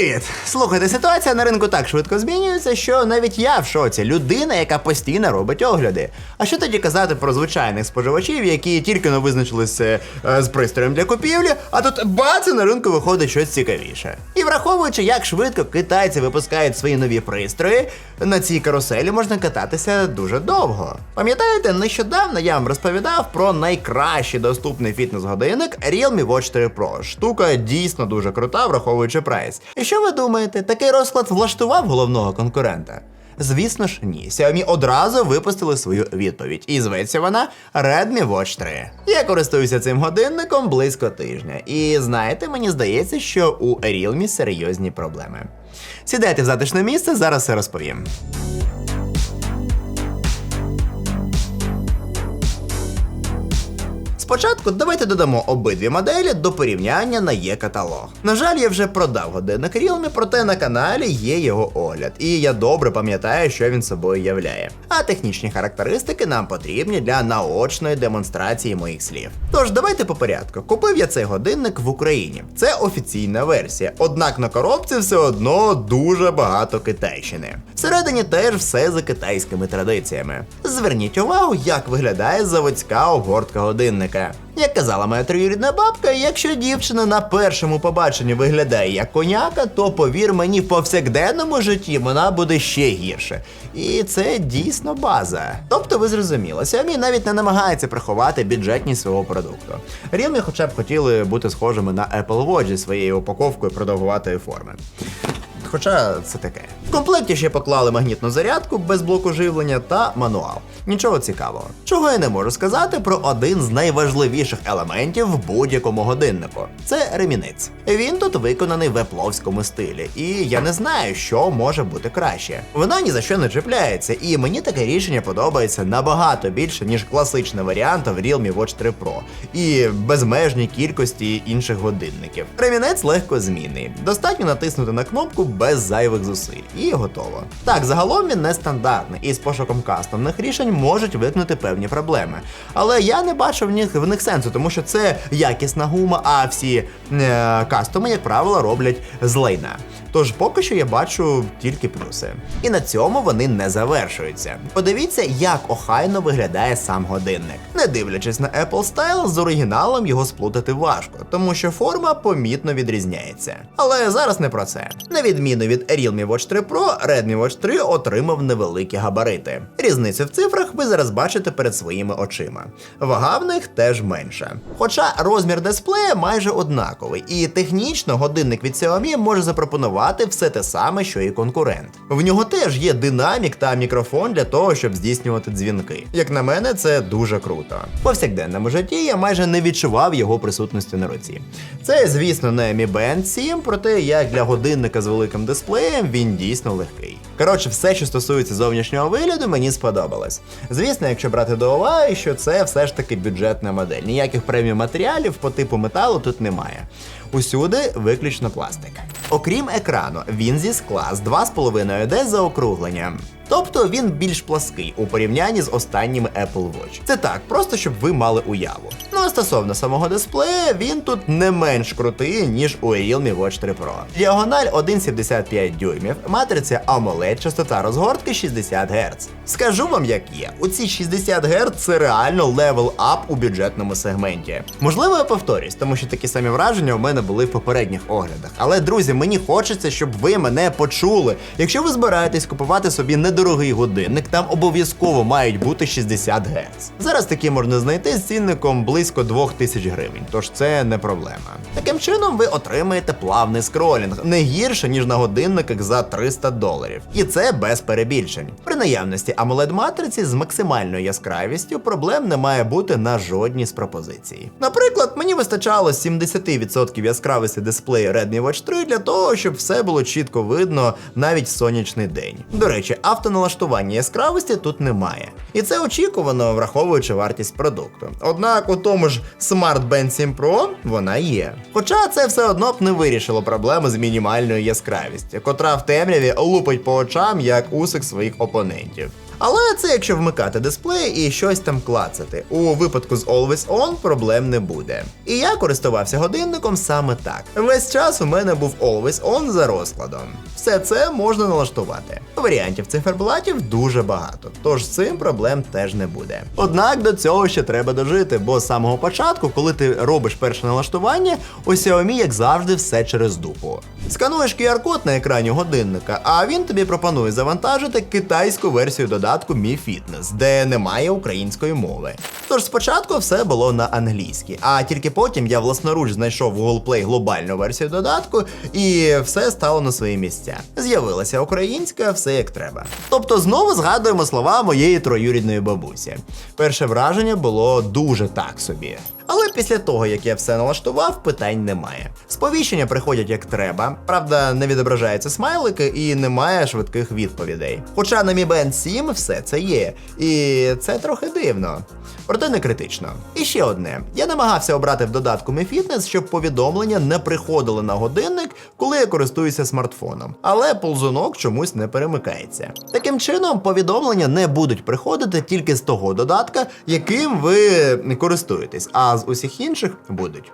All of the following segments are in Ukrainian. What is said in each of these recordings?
Привіт! Слухайте, ситуація на ринку так швидко змінюється, що навіть я в шоці. Людина, яка постійно робить огляди. А що тоді казати про звичайних споживачів, які тільки не визначилися е, з пристроєм для купівлі, а тут бац, на ринку виходить щось цікавіше. І враховуючи, як швидко китайці випускають свої нові пристрої, на цій каруселі можна кататися дуже довго. Пам'ятаєте, нещодавно я вам розповідав про найкращий доступний фітнес-годинник Realme Watch 3 Pro. Штука дійсно дуже крута, враховуючи прайс. Що ви думаєте, такий розклад влаштував головного конкурента? Звісно ж, ні. Xiaomi одразу випустили свою відповідь, і зветься вона Redmi Watch 3. Я користуюся цим годинником близько тижня. І знаєте, мені здається, що у Realme серйозні проблеми. Сідайте в затишне місце, зараз все розповім. Спочатку давайте додамо обидві моделі до порівняння на є каталог. На жаль, я вже продав годинник Realme, проте на каналі є його огляд, і я добре пам'ятаю, що він собою являє. А технічні характеристики нам потрібні для наочної демонстрації моїх слів. Тож давайте по порядку. Купив я цей годинник в Україні. Це офіційна версія, однак на коробці все одно дуже багато китайщини. Всередині теж все за китайськими традиціями. Зверніть увагу, як виглядає заводська обгортка годинника. Як казала моя троюрідна бабка, якщо дівчина на першому побаченні виглядає як коняка, то повір мені, в повсякденному житті вона буде ще гірше. І це дійсно база. Тобто ви зрозуміли, Xiaomi навіть не намагається приховати бюджетність свого продукту. Realme хоча б хотіли бути схожими на Apple Watch зі своєю упаковкою продовгуватої форми. Хоча це таке. В комплекті ще поклали магнітну зарядку без блоку живлення та мануал. Нічого цікавого. Чого я не можу сказати про один з найважливіших елементів в будь-якому годиннику. Це ремінець. Він тут виконаний в епловському стилі, і я не знаю, що може бути краще. Вона ні за що не чіпляється, і мені таке рішення подобається набагато більше, ніж класичний варіант в Realme Watch 3 Pro і безмежній кількості інших годинників. Ремінець легко змінний. Достатньо натиснути на кнопку без зайвих зусиль, і готово. Так, загалом він нестандартний, і з пошуком кастомних рішень можуть виникнути певні проблеми. Але я не бачу в них в них сенсу, тому що це якісна гума, а всі е, кастоми, як правило, роблять з лайна. Тож поки що я бачу тільки плюси. І на цьому вони не завершуються. Подивіться, як охайно виглядає сам годинник. Не дивлячись на Apple Style, з оригіналом його сплутати важко, тому що форма помітно відрізняється. Але зараз не про це. На відміну від Realme Watch 3 Pro, Redmi Watch 3 отримав невеликі габарити. Різницю в цифрах ви зараз бачите перед своїми очима. Вага в них теж менша. Хоча розмір дисплея майже однаковий, і технічно годинник від Xiaomi може запропонувати все те саме, що і конкурент. В нього теж є динамік та мікрофон для того, щоб здійснювати дзвінки. Як на мене, це дуже круто. В повсякденному житті я майже не відчував його присутності на руці. Це, звісно, не Mi Band 7, проте як для годинника з великим дисплеєм він дійсно легкий. Коротше, все, що стосується зовнішнього вигляду, мені сподобалось. Звісно, якщо брати до уваги, що це все ж таки бюджетна модель. Ніяких преміум матеріалів по типу металу тут немає. Усюди виключно пластик. Окрім екрану, він зі скла з 2,5D заокругленням. Тобто він більш плаский у порівнянні з останніми Apple Watch. Це так, просто щоб ви мали уяву. Ну стосовно самого дисплея, він тут не менш крутий, ніж у Realme Watch 3 Pro. Діагональ 1,75 дюймів, матриця AMOLED, частота розгортки 60 Гц. Скажу вам, як є, у ці 60 Гц це реально левел ап у бюджетному сегменті. Можливо, я повторюсь, тому що такі самі враження у мене були в попередніх оглядах. Але друзі, мені хочеться, щоб ви мене почули. Якщо ви збираєтесь купувати собі недорогий годинник, там обов'язково мають бути 60 Гц. Зараз такі можна знайти з цінником близько 2000 гривень, тож це не проблема. Таким чином, ви отримаєте плавний скролінг, не гірше, ніж на годинниках за 300 доларів. І це без перебільшень. При наявності amoled матриці з максимальною яскравістю проблем не має бути на жодній з пропозицій. Наприклад, мені вистачало 70% яскравості дисплею Redmi Watch 3 для того, щоб все було чітко видно навіть в сонячний день. До речі, автоналаштування яскравості тут немає. І це очікувано, враховуючи вартість продукту. Однак у тому ж Smart Band 7 Pro вона є. Хоча це все одно б не вирішило проблему з мінімальною яскравістю, котра в темряві лупить по очам як усик своїх опонентів. Але це якщо вмикати дисплей і щось там клацати. У випадку з Always On проблем не буде. І я користувався годинником саме так. Весь час у мене був Always On за розкладом. Все це можна налаштувати. Варіантів циферблатів дуже багато, тож з цим проблем теж не буде. Однак до цього ще треба дожити, бо з самого початку, коли ти робиш перше налаштування, у Xiaomi, як завжди, все через дупу. Скануєш QR-код на екрані годинника, а він тобі пропонує завантажити китайську версію додатку Mi Fitness, де немає української мови. Тож спочатку все було на англійській, а тільки потім я власноруч знайшов в Google Play глобальну версію додатку, і все стало на свої місця. З'явилася українська, все як треба. Тобто знову згадуємо слова моєї троюрідної бабусі. Перше враження було дуже так собі. Але після того, як я все налаштував, питань немає. Сповіщення приходять як треба, правда, не відображаються смайлики і немає швидких відповідей. Хоча на Mi Band 7 все це є, і це трохи дивно. Проте не критично. І ще одне: я намагався обрати в додатку Mi Fitness, щоб повідомлення не приходили на годинник, коли я користуюся смартфоном. Але ползунок чомусь не перемикається. Таким чином, повідомлення не будуть приходити тільки з того додатка, яким ви користуєтесь, а з усіх інших будуть.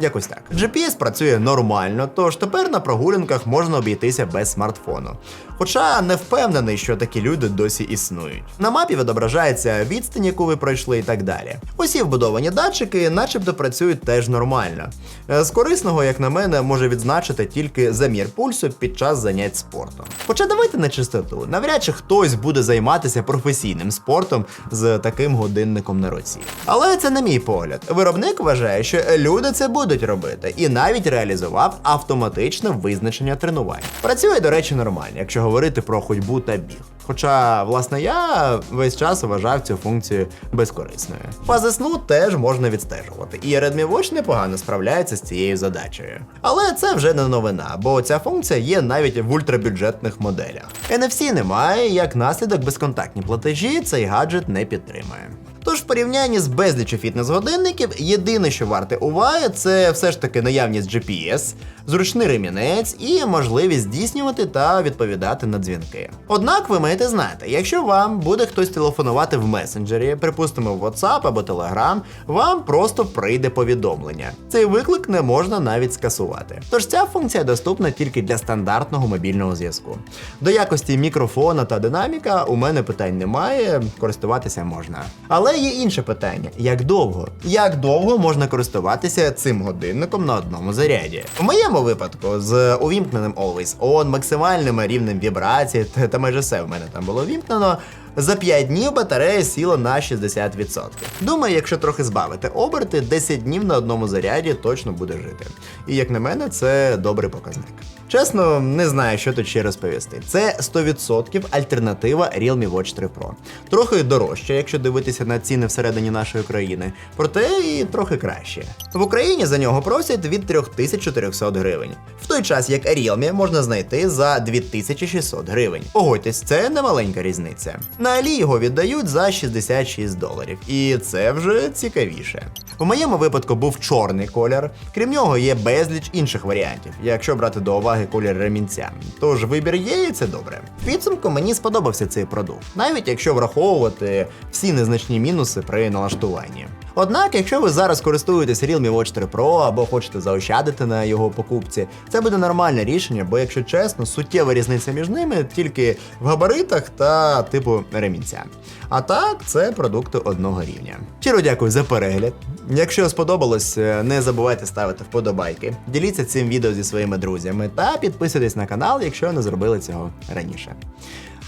Якось так. GPS працює нормально, тож тепер на прогулянках можна обійтися без смартфону. Хоча не впевнений, що такі люди досі існують. На мапі відображається відстань, яку ви пройшли і так далі. Усі вбудовані датчики, начебто, працюють теж нормально. Е, З корисного, як на мене, може відзначити тільки замір пульсу під час занять спортом. Хоча давайте на чистоту, навряд чи хтось буде займатися професійним спортом з таким годинником на руці. Але це не мій погляд. Виробник вважає, що люди це будуть робити, і навіть реалізував автоматичне визначення тренувань. Працює, до речі, нормально, якщо говорити про ходьбу та біг. Хоча, власне, я весь час вважав цю функцію безкорисною. Фази сну теж можна відстежувати, і Redmi Watch непогано справляється з цією задачею. Але це вже не новина, бо ця функція є навіть в ультрабюджетних моделях. NFC немає, як наслідок безконтактні платежі цей гаджет не підтримує. Тож в порівнянні з безліччю фітнес-годинників, єдине, що варте уваги, це все ж таки наявність GPS, зручний ремінець і можливість здійснювати та відповідати на дзвінки. Однак ви маєте знати, якщо вам буде хтось телефонувати в месенджері, припустимо в WhatsApp або Telegram, вам просто прийде повідомлення. Цей виклик не можна навіть скасувати. Тож ця функція доступна тільки для стандартного мобільного зв'язку. До якості мікрофона та динаміка у мене питань немає, користуватися можна. Але є інше питання: як довго? Як довго можна користуватися цим годинником на одному заряді? В моєму випадку з увімкненим Always On, максимальним рівнем вібрацій, та, та майже все в мене там було вімкнено. За 5 днів батарея сіла на 60%. Думаю, якщо трохи збавити оберти, 10 днів на одному заряді точно буде жити. І як на мене, це добрий показник. Чесно, не знаю, що тут ще розповісти. Це 100% альтернатива Realme Watch 3 Pro. Трохи дорожче, якщо дивитися на ціни всередині нашої країни, проте і трохи краще. В Україні за нього просять від 3400 гривень, в той час як Realme можна знайти за 2600 гривень. Погодьтесь, це немаленька різниця. На Алі його віддають за 66 доларів, і це вже цікавіше. В моєму випадку був чорний колір. Крім нього, є безліч інших варіантів, якщо брати до уваги колір ремінця. Тож вибір є, і це добре. В підсумку мені сподобався цей продукт, навіть якщо враховувати всі незначні мінуси при налаштуванні. Однак, якщо ви зараз користуєтесь Realme Watch 3 Pro або хочете заощадити на його покупці, це буде нормальне рішення, бо, якщо чесно, суттєва різниця між ними тільки в габаритах та типу ремінця. А так, це продукти одного рівня. Щиро дякую за перегляд. Якщо сподобалось, е, не забувайте ставити вподобайки, діліться цим відео зі своїми друзями та підписуйтесь на канал, якщо не зробили цього раніше.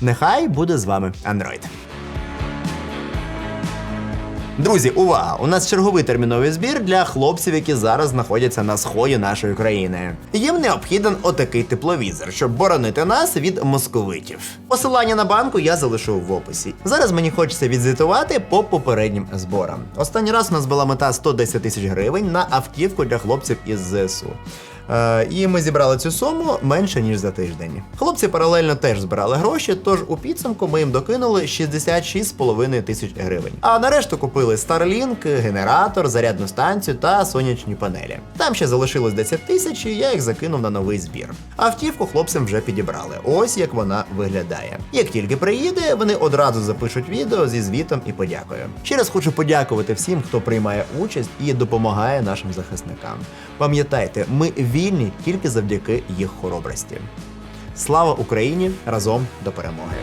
Нехай буде з вами Android. Друзі, увага! У нас черговий терміновий збір для хлопців, які зараз знаходяться на сході нашої країни. Їм необхіден отакий тепловізор, щоб боронити нас від московитів. Посилання на банку я залишу в описі. Зараз мені хочеться відзвітувати по попереднім зборам. Останній раз у нас була мета 110 тисяч гривень на автівку для хлопців із ЗСУ. Е, і ми зібрали цю суму менше ніж за тиждень. Хлопці паралельно теж збирали гроші, тож у підсумку ми їм докинули 66,5 тисяч гривень. А нарешту купили Starlink, генератор, зарядну станцію та сонячні панелі. Там ще залишилось 10 тисяч, і я їх закинув на новий збір. Автівку хлопцям вже підібрали. Ось як вона виглядає. Як тільки приїде, вони одразу запишуть відео зі звітом і подякою. Ще раз хочу подякувати всім, хто приймає участь і допомагає нашим захисникам. Пам'ятайте, ми вільні тільки завдяки їх хоробрості. Слава Україні! Разом до перемоги!